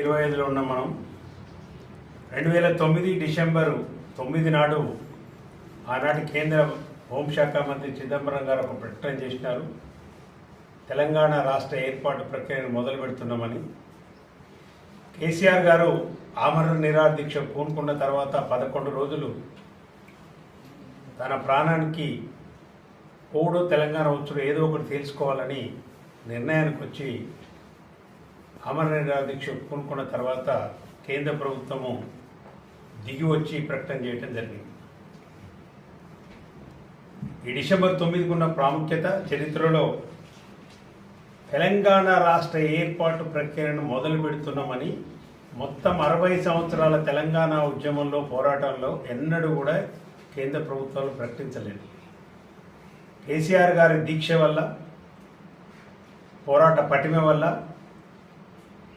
ఇరవై ఐదులో ఉన్నాం మనం. రెండు వేల తొమ్మిది డిసెంబరు తొమ్మిది నాడు ఆనాటి కేంద్ర హోంశాఖ మంత్రి చిదంబరం గారు ఒక ప్రకటన చేసినారు. తెలంగాణ రాష్ట్ర ఏర్పాటు ప్రక్రియను మొదలు పెడుతున్నామని. కేసీఆర్ గారు ఆమరణ నిరాహార దీక్ష పూనుకున్న తర్వాత పదకొండు రోజులు తన ప్రాణానికి పోవుడు తెలంగాణ వచ్చుడు ఏదో ఒకటి తెలుసుకోవాలని నిర్ణయానికి వచ్చి అమర దీక్ష పూనుకున్న తర్వాత కేంద్ర ప్రభుత్వము దిగి వచ్చి ప్రకటన చేయడం జరిగింది. ఈ డిసెంబర్ తొమ్మిదికి ఉన్న ప్రాముఖ్యత చరిత్రలో తెలంగాణ రాష్ట్ర ఏర్పాటు ప్రక్రియను మొదలు పెడుతున్నామని మొత్తం అరవై సంవత్సరాల తెలంగాణ ఉద్యమంలో పోరాటంలో ఎన్నడూ కూడా కేంద్ర ప్రభుత్వాలు ప్రకటించలేదు. కేసీఆర్ గారి దీక్ష వల్ల పోరాట పటిమ వల్ల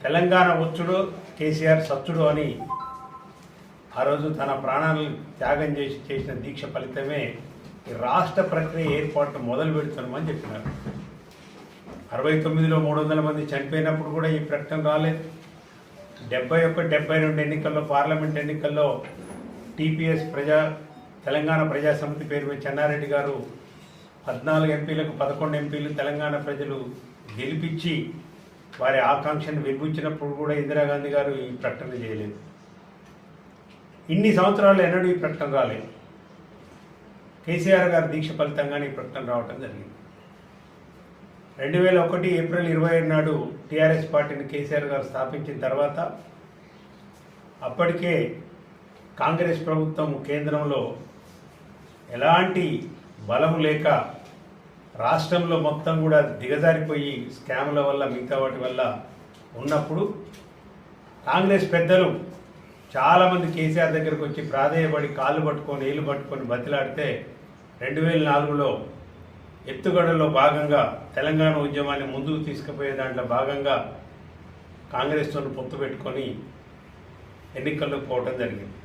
తెలంగాణ వచ్చుడు కేసీఆర్ సచ్చుడు అని ఆ రోజు తన ప్రాణాలను త్యాగం చేసి చేసిన దీక్ష ఫలితమే ఈ రాష్ట్ర ప్రక్రియ ఏర్పాటు మొదలు పెడుతున్నామని చెప్పినారు. అరవై తొమ్మిదిలో మూడు వందల మంది చనిపోయినప్పుడు కూడా ఈ ప్రకటన రాలేదు. డెబ్బై ఒకటి డెబ్బై రెండు ఎన్నికల్లో పార్లమెంట్ ఎన్నికల్లో టీపీఎస్ ప్రజా తెలంగాణ ప్రజా సమితి పేరు మీద చెన్నారెడ్డి గారు పద్నాలుగు ఎంపీలకు పదకొండు ఎంపీలు తెలంగాణ ప్రజలు గెలిపించి వారి ఆకాంక్షను వెలిపించినప్పుడు కూడా ఇందిరాగాంధీ గారు ఈ ప్రకటన చేయలేదు. ఇన్ని సంవత్సరాలు ఎన్నడూ ఈ ప్రకటన రాలేదు. కేసీఆర్ గారి దీక్ష ఫలితంగానే ఈ ప్రకటన రావటం జరిగింది. రెండు వేల ఒకటి ఏప్రిల్ ఇరవై ఏడు నాడు టీఆర్ఎస్ పార్టీని కేసీఆర్ గారు స్థాపించిన తర్వాత అప్పటికే కాంగ్రెస్ ప్రభుత్వం కేంద్రంలో ఎలాంటి బలం లేక రాష్ట్రంలో మొత్తం కూడా దిగజారిపోయి స్కాముల వల్ల మిగతా వాటి వల్ల ఉన్నప్పుడు కాంగ్రెస్ పెద్దలు చాలామంది కేసీఆర్ దగ్గరకు వచ్చి ప్రాధేయపడి కాళ్ళు పట్టుకొని నీళ్ళు పట్టుకొని బతిలాడితే రెండు వేల నాలుగులో ఎత్తుగడలో భాగంగా తెలంగాణ ఉద్యమాన్ని ముందుకు తీసుకుపోయే దాంట్లో భాగంగా కాంగ్రెస్తో పొత్తు పెట్టుకొని ఎన్నికల్లో పోవటం జరిగింది.